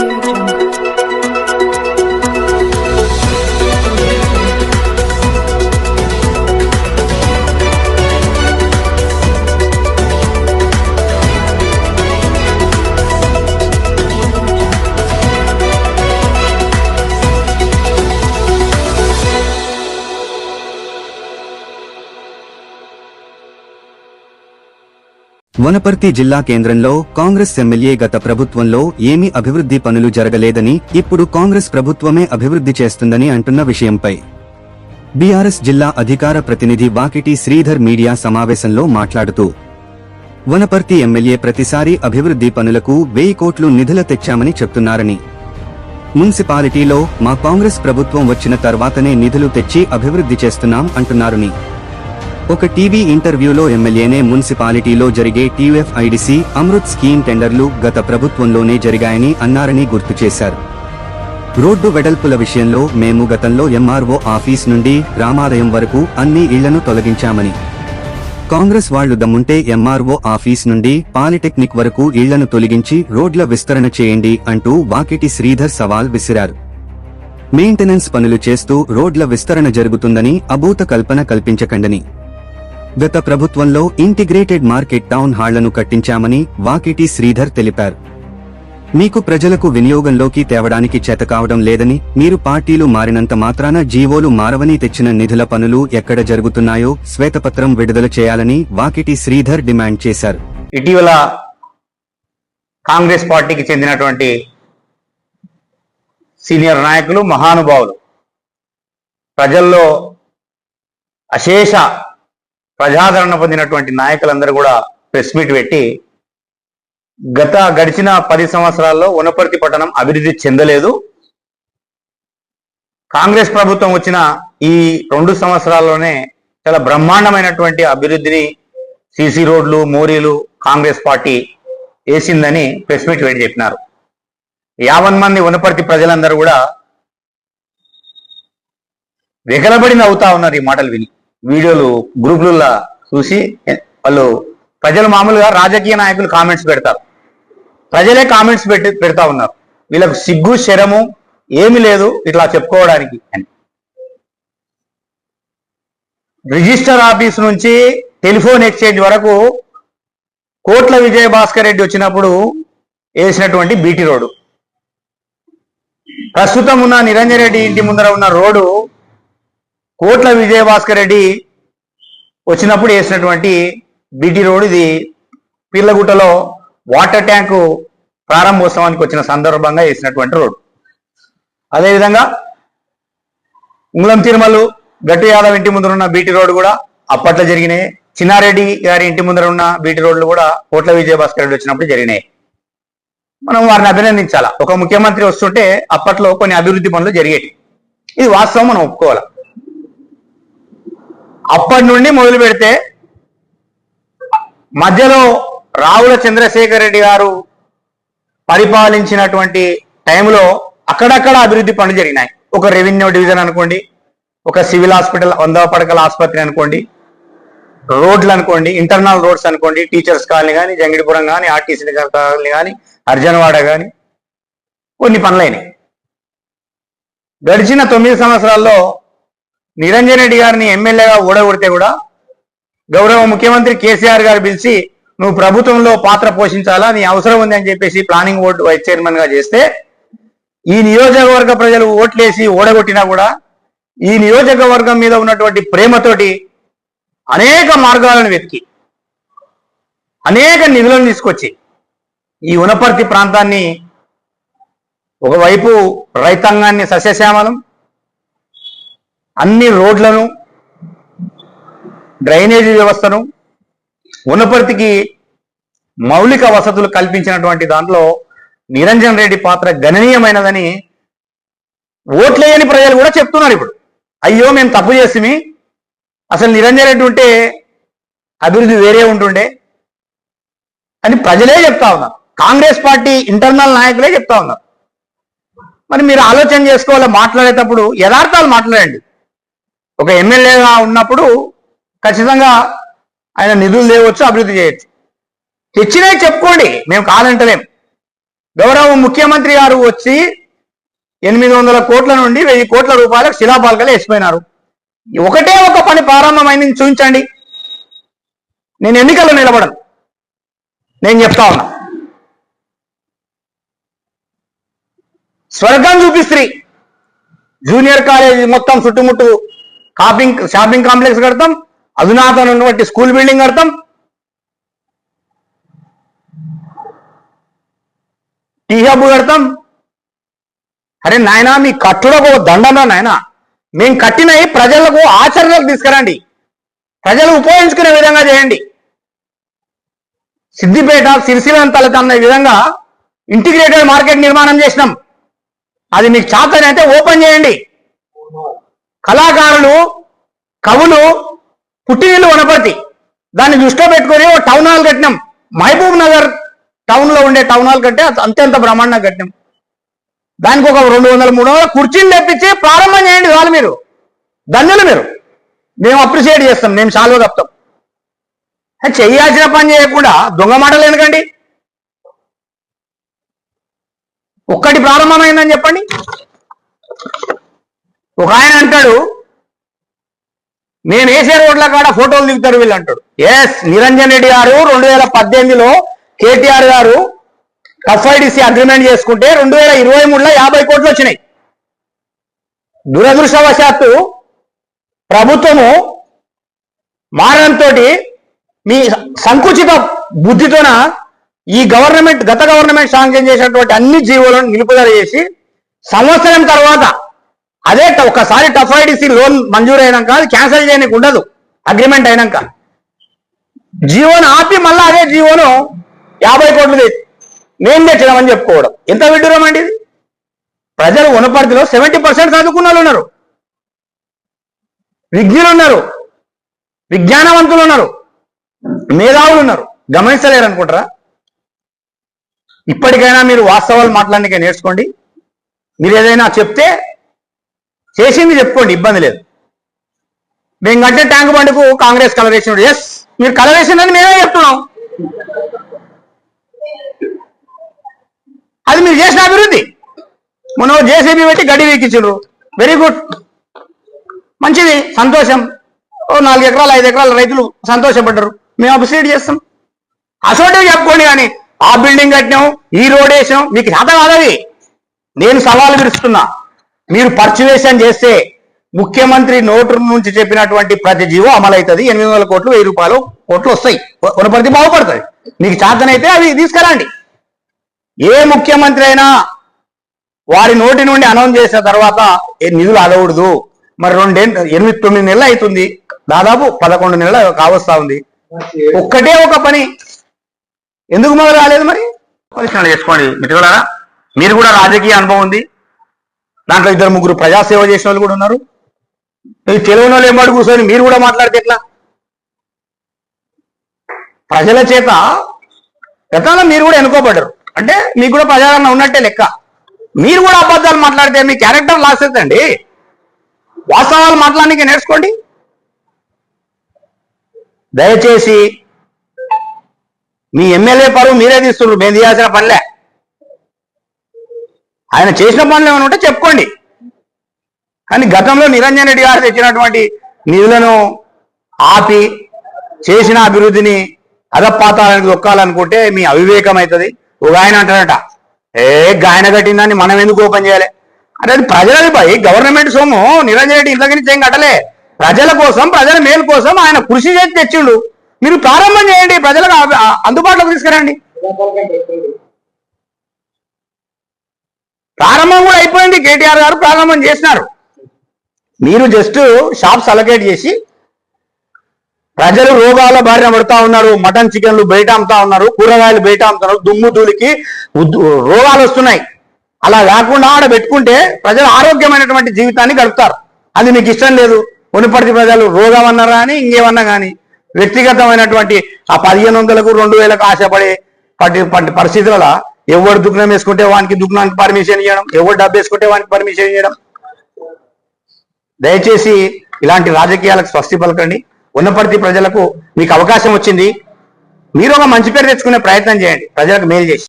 out. Wanaparthy జిల్లా కేంద్రంలో Congress MLA గత ప్రభుత్వంలో ఏమీ అభివృద్ధి పనులు జరగలేదని ఇప్పుడు కాంగ్రెస్ ప్రభుత్వమే అభివృద్ధి చేస్తుందని అంటున్న విషయంపై బీఆర్ఎస్ జిల్లా అధికార ప్రతినిధి వాకిటి శ్రీధర్ మీడియా సమావేశంలో మాట్లాడుతూ వనపర్తి ఎమ్మెల్యే ప్రతిసారి అభివృద్ధి పనులకు వెయ్యి కోట్లు నిధుల తెచ్చామని చెప్తున్నారని. మున్సిపాలిటీలో మా కాంగ్రెస్ ప్రభుత్వం వచ్చిన తర్వాతనే నిధులు తెచ్చి అభివృద్ధి చేస్తున్నాం అంటున్నారని. ఒక టీవీ ఇంటర్వ్యూలో ఎమ్మెల్యేనే మున్సిపాలిటీలో జరిగే టీయూఎఫ్ఐడిసి అమృత్ స్కీమ్ టెండర్లు గత ప్రభుత్వంలోనే జరిగాయని అన్నారని గుర్తు చేశారు. రోడ్డు వెడల్పుల విషయంలో మేము గతంలో ఎంఆర్ఓ ఆఫీస్ నుండి రామాలయం వరకు అన్ని ఇళ్ళను తొలగించామని. కాంగ్రెస్ వాళ్ళు దమ్ముంటే ఎంఆర్ఓ ఆఫీస్ నుండి పాలిటెక్నిక్ వరకు ఇళ్ళను తొలగించి రోడ్ల విస్తరణ చేయండి అంటూ వాకిటి శ్రీధర్ సవాల్ విసిరారు. మెయింటెనెన్స్ పనులు చేస్తూ రోడ్ల విస్తరణ జరుగుతుందని అభూత కల్పన కల్పించకండని. గత ప్రభుత్వంలో ఇంటిగ్రేటెడ్ మార్కెట్ టౌన్ హాళ్ళను కట్టించామని వాకిటి శ్రీధర్ తెలిపారు. మీకు ప్రజలకు వినియోగంలోకి తేవడానికి చేతకావడం లేదని మీరు పార్టీలు మారినంత మాత్రాన జీవోలు మారవని తెచ్చిన నిధుల పనులు ఎక్కడ జరుగుతున్నాయో శ్వేతపత్రం విడుదల చేయాలని వాకిటి శ్రీధర్ డిమాండ్ చేశారు. ఇటీవల కాంగ్రెస్ పార్టీకి చెందినటువంటి సీనియర్ నాయకులు మహానుభావులు. ప్రజల్లో అశేష ప్రజాదరణ పొందినటువంటి నాయకులందరూ కూడా ప్రెస్ మీట్ పెట్టి గత గడిచిన పది సంవత్సరాల్లో ఉనపర్తి పట్టణం అభివృద్ధి చెందలేదు. కాంగ్రెస్ ప్రభుత్వం వచ్చిన ఈ రెండు సంవత్సరాల్లోనే చాలా బ్రహ్మాండమైనటువంటి అభివృద్ధిని సీసీ రోడ్లు మోరీలు కాంగ్రెస్ పార్టీ వేసిందని ప్రెస్ మీట్ పెట్టి చెప్పినారు. యావన్ మంది ఉనపర్తి ప్రజలందరూ కూడా వెగలబడి నవ్వుతా ఉన్నారు ఈ మాటలు విని. వీడియోలు గ్రూపులలో చూసి వాళ్ళు ప్రజలు మామూలుగా రాజకీయ నాయకులు కామెంట్స్ పెడతారు. ప్రజలే కామెంట్స్ పెట్టి పెడతా ఉన్నారు. వీళ్ళకు సిగ్గు శరము ఏమి లేదు ఇట్లా చెప్పుకోవడానికి. అని రిజిస్టర్ ఆఫీస్ నుంచి టెలిఫోన్ ఎక్స్చేంజ్ వరకు కోట్ల విజయ భాస్కర్ రెడ్డి వచ్చినప్పుడు వేసినటువంటి బీటీ రోడ్డు. ప్రస్తుతం ఉన్న నిరంజన్ రెడ్డి ఇంటి ముందర ఉన్న రోడ్డు కోట్ల విజయభాస్కర్ రెడ్డి వచ్చినప్పుడు వేసినటువంటి బీటీ రోడ్ ఇది పిర్లగుట్టలో వాటర్ ట్యాంకు ప్రారంభోత్సవానికి వచ్చిన సందర్భంగా వేసినటువంటి రోడ్డు అదేవిధంగా ఉంగళం తిరుమలు గట్టు యాదవ్ ఇంటి ముందర ఉన్న బీటీ రోడ్డు కూడా అప్పట్లో జరిగినాయి. చిన్నారెడ్డి గారి ఇంటి ముందర ఉన్న బీటీ రోడ్లు కూడా కోట్ల విజయభాస్కర్ రెడ్డి వచ్చినప్పుడు జరిగినాయి. మనం వారిని అభినందించాలా? ఒక ముఖ్యమంత్రి వస్తుంటే అప్పట్లో కొన్ని అభివృద్ధి పనులు జరిగేవి ఇది వాస్తవం మనం ఒప్పుకోవాలి? అప్పటి నుండి మొదలు పెడితే మధ్యలో రావుల చంద్రశేఖర్ రెడ్డి గారు పరిపాలించినటువంటి టైంలో అక్కడక్కడ అభివృద్ధి పనులు జరిగినాయి. ఒక రెవెన్యూ డివిజన్ అనుకోండి ఒక సివిల్ హాస్పిటల్ వంద పడకల ఆసుపత్రి అనుకోండి రోడ్లు అనుకోండి ఇంటర్నల్ రోడ్స్ అనుకోండి టీచర్స్ కాలనీ కానీ జంగిడిపురం కానీ ఆర్టీసీ కాలనీ కానీ అర్జన్వాడ కానీ కొన్ని పనులైనాయి. గడిచిన తొమ్మిది సంవత్సరాల్లో నిరంజన్ రెడ్డి గారిని ఎమ్మెల్యేగా ఓడగొడితే కూడా గౌరవ ముఖ్యమంత్రి కేసీఆర్ గారు పిలిచి నువ్వు ప్రభుత్వంలో పాత్ర పోషించాలా? నీ అవసరం ఉంది అని చెప్పేసి ప్లానింగ్ బోర్డు వైస్ చైర్మన్గా చేస్తే ఈ నియోజకవర్గ ప్రజలు ఓట్లేసి ఓడగొట్టినా కూడా ఈ నియోజకవర్గం మీద ఉన్నటువంటి ప్రేమతోటి అనేక మార్గాలను వెతికి అనేక నిధులను తీసుకొచ్చి ఈ ఉనపర్తి ప్రాంతాన్ని ఒకవైపు రైతాంగాన్ని సస్యశ్యామలం అన్ని రోడ్లను డ్రైనేజీ వ్యవస్థను ఉన్నపర్తికి మౌలిక వసతులు కల్పించినటువంటి దాంట్లో నిరంజన్ రెడ్డి పాత్ర గణనీయమైనదని ఓట్లేయని ప్రజలు కూడా చెప్తున్నారు ఇప్పుడు. అయ్యో మేము తప్పు చేసిమి. అసలు నిరంజన్ రెడ్డి ఉంటే అభివృద్ధి వేరే ఉంటుండే అని ప్రజలే చెప్తా ఉన్నారు. కాంగ్రెస్ పార్టీ ఇంటర్నల్ నాయకులే చెప్తా ఉన్నారు. మరి మీరు ఆలోచన చేసుకోవాలి? మాట్లాడేటప్పుడు యథార్థాలు మాట్లాడండి. ఒక ఎమ్మెల్యేగా ఉన్నప్పుడు ఖచ్చితంగా ఆయన నిధులు లేవచ్చు అభివృద్ధి చేయొచ్చు. తెచ్చినవి చెప్పుకోండి మేము కాదంటలేం. గౌరవ ముఖ్యమంత్రి గారు వచ్చి ఎనిమిది వందల కోట్ల నుండి వెయ్యి కోట్ల రూపాయలకు శిలాపాలకలు వేసిపోయినారు. ఒకటే ఒక పని ప్రారంభమైంది చూపించండి. నేను ఎన్నికల్లో నిలబడను. నేను చెప్తా ఉన్నా. స్వర్గం చూపిస్త్రీ. జూనియర్ కాలేజీ మొత్తం చుట్టుముట్టు కాపింగ్ షాపింగ్ కాంప్లెక్స్ కడతాం. అధునాతనటువంటి స్కూల్ బిల్డింగ్ కడతాం. టీ హబ్ కడతాం. అరే నాయనా మీ కట్టుడకు ఒక నాయన. మేము కట్టినవి ప్రజలకు ఆచరణకు తీసుకురండి. ప్రజలు ఉపయోగించుకునే విధంగా చేయండి. సిద్దిపేట సిరిసిల్ల తలతన్న విధంగా ఇంటిగ్రేటెడ్ మార్కెట్ నిర్మాణం చేసినాం. అది మీకు చాతనైతే ఓపెన్ చేయండి. కళాకారులు కవులు పుట్టినీళ్ళు వనపర్తి దాన్ని దృష్టిలో పెట్టుకొని ఒక టౌన్ హాల్ కట్టినాం. మహబూబ్ నగర్ టౌన్లో ఉండే టౌన్ హాల్ కట్టే అంతెంత బ్రహ్మాండంగా కట్టినాం. దానికి ఒక రెండు వందల మూడు వందల కుర్చీలు తెప్పించి ప్రారంభం చేయండి వాళ్ళు మీరు. ధన్యులు మీరు. మేము అప్రిషియేట్ చేస్తాం మేము చాలు తప్పుతాం చేయాల్సిన పని చేయకుండా దొంగ మాటలు ఎందుకండి? ఒక్కటి ప్రారంభమైందని చెప్పండి. ఒక ఆయన అంటాడు నేను వేసే రోడ్ల కాడ ఫోటోలు దిగుతారు వీళ్ళు అంటాడు. ఎస్ నిరంజన్ రెడ్డి గారు రెండు వేల పద్దెనిమిదిలో కేటీఆర్ గారు ఎఫ్ఐడిసి అగ్రిమెంట్ చేసుకుంటే రెండు వేల ఇరవై మూడులో యాభై కోట్లు వచ్చినాయి. దురదృష్టవశాత్తు ప్రభుత్వము మారడంతో మీ సంకుచిత బుద్ధితోన ఈ గవర్నమెంట్ గత గవర్నమెంట్ శాంక్షన్ చేసినటువంటి అన్ని జీవోలను నిలుపుదల చేసి సంవత్సరం తర్వాత అదే ట- ఒకసారి టఫ్ఐడిసి లోన్ మంజూరు అయినాక అది క్యాన్సిల్ చేయడానికి ఉండదు. అగ్రిమెంట్ అయినాక. జీవోను ఆపి మళ్ళీ అదే జీవోను యాభై కోట్లు నేను తెచ్చినామని చెప్పుకోవడం. ఎంత విడ్డూరం అండి ఇది? ప్రజలు వనపర్తిలో సెవెంటీ పర్సెంట్ చదువుకున్న వాళ్ళు ఉన్నారు. విజ్ఞులు ఉన్నారు. విజ్ఞానవంతులు ఉన్నారు. మేధావులు ఉన్నారు. గమనించలేరు అనుకుంటారా? ఇప్పటికైనా మీరు వాస్తవాలు మాట్లాడడానికి నేర్చుకోండి. మీరు ఏదైనా చెప్తే చేసింది చెప్పుకోండి ఇబ్బంది లేదు. మేము కట్టే ట్యాంక్ బండ్కు కాంగ్రెస్ కలర్ వేసినాడు ఎస్ మీరు కలర్ వేసిందని మేమే చెప్తున్నాం. అది మీరు చేసిన అభివృద్ధి. మనం జేసీబీ పెట్టి గడి వీకించారు వెరీ గుడ్ మంచిది సంతోషం. ఓ నాలుగు ఎకరాలు ఐదు ఎకరాల రైతులు సంతోషపడ్డారు. మేము అప్రిషియేట్ చేస్తాం. అసోటే చెప్పుకోండి కానీ ఆ బిల్డింగ్ కట్టినాం ఈ రోడ్ వేసాం మీకు చేత కాదది నేను సవాలు విరుస్తున్నా. మీరు పర్చువేషన్ చేస్తే ముఖ్యమంత్రి నోటు నుంచి చెప్పినటువంటి ప్రతి జీవో అమలవుతుంది. ఎనిమిది వందల కోట్లు వెయ్యి రూపాయలు కోట్లు వస్తాయి. కొనపరిధి బాగుపడుతుంది. మీకు చేతనైతే అవి తీసుకురండి. ఏ ముఖ్యమంత్రి అయినా వారి నోటి నుండి అనౌన్స్ చేసిన తర్వాత ఏ నిధులు అడగకూడదు మరి రెండేళ్ళు ఎనిమిది తొమ్మిది నెలలు అవుతుంది. దాదాపు పదకొండు నెలలు కావస్తా ఉంది. ఒక్కటే ఒక పని. ఎందుకు మొదలు రాలేదు మరి? పరిశీలన చేసుకోండి. మిత్రులారా మీరు కూడా రాజకీయ అనుభవం ఉంది. దాంట్లో ఇద్దరు ముగ్గురు ప్రజాసేవ చేసిన వాళ్ళు కూడా ఉన్నారు. మీరు తెలియని వాళ్ళు ఏమాడు కూర్చొని మీరు కూడా మాట్లాడితే ఎట్లా? ప్రజల చేత గతంలో మీరు కూడా ఎన్నుకోబడ్డారు. అంటే మీకు కూడా ప్రజాదరణ ఉన్నట్టే లెక్క. మీరు కూడా అబద్ధాలు మాట్లాడితే మీ క్యారెక్టర్ లాస్ అవుతుందండి. వాస్తవాలు మాట్లాడడానికి నేర్చుకోండి. దయచేసి మీ ఎమ్మెల్యే పరువు మీరే తీస్తున్నారు. మేము తీయాల్సిన పనిలే. ఆయన చేసిన పనులు ఏమైనా ఉంటే చెప్పుకోండి. కానీ గతంలో నిరంజన్ రెడ్డి గారు తెచ్చినటువంటి నిధులను ఆపి చేసిన అభివృద్ధిని అదపాతాలని దొక్కాలనుకుంటే మీ అవివేకం అవుతుంది. ఒక ఆయన అంటారట ఏ గాయన కట్టిందని మనం ఎందుకు ఓపెన్ చేయాలి? అంటే అది ప్రజలది పోయి గవర్నమెంట్ సొమ్ము నిరంజన్ రెడ్డి ఇంట్లో నుంచి ఏం కట్టలే. ప్రజల కోసం ప్రజల మేలు కోసం ఆయన కృషి చేసి తెచ్చిండు. మీరు ప్రారంభం చేయండి ప్రజలకు అందుబాటులోకి తీసుకురండి. ప్రారంభం కూడా అయిపోయింది. కేటీఆర్ గారు ప్రారంభం చేసినారు. మీరు జస్ట్ షాప్స్ అలొకేట్ చేసి ప్రజలు రోగాల బారిన పడుతా ఉన్నారు. మటన్ చికెన్లు బయట అమ్ముతా ఉన్నారు. కూరగాయలు బయట అమ్ముతున్నారు. దుమ్ము ధూళికి రోగాలు వస్తున్నాయి. అలా కాకుండా ఆడ పెట్టుకుంటే ప్రజలు ఆరోగ్యమైనటువంటి జీవితాన్ని గడుపుతారు. అది మీకు ఇష్టం లేదు. ఉనిపడితి ప్రజలు రోగం అన్నారా అని ఇంకేమన్నా కానీ వ్యక్తిగతమైనటువంటి ఆ పదిహేను వందలకు రెండు వేలకు ఆశపడే పరిస్థితులలో ఎవరు దుగ్నం వేసుకుంటే వానికి దుగ్నానికి పర్మిషన్ ఇవ్వడం ఎవరు డబ్బు వేసుకుంటే వానికి పర్మిషన్ ఇవ్వడం దయచేసి ఇలాంటి రాజకీయాలకు స్వస్తి పలకండి. ఉన్నపర్తి ప్రజలకు మీకు అవకాశం వచ్చింది. మీరు ఒక మంచి పేరు తెచ్చుకునే ప్రయత్నం చేయండి. ప్రజలకు మేలు చేసి.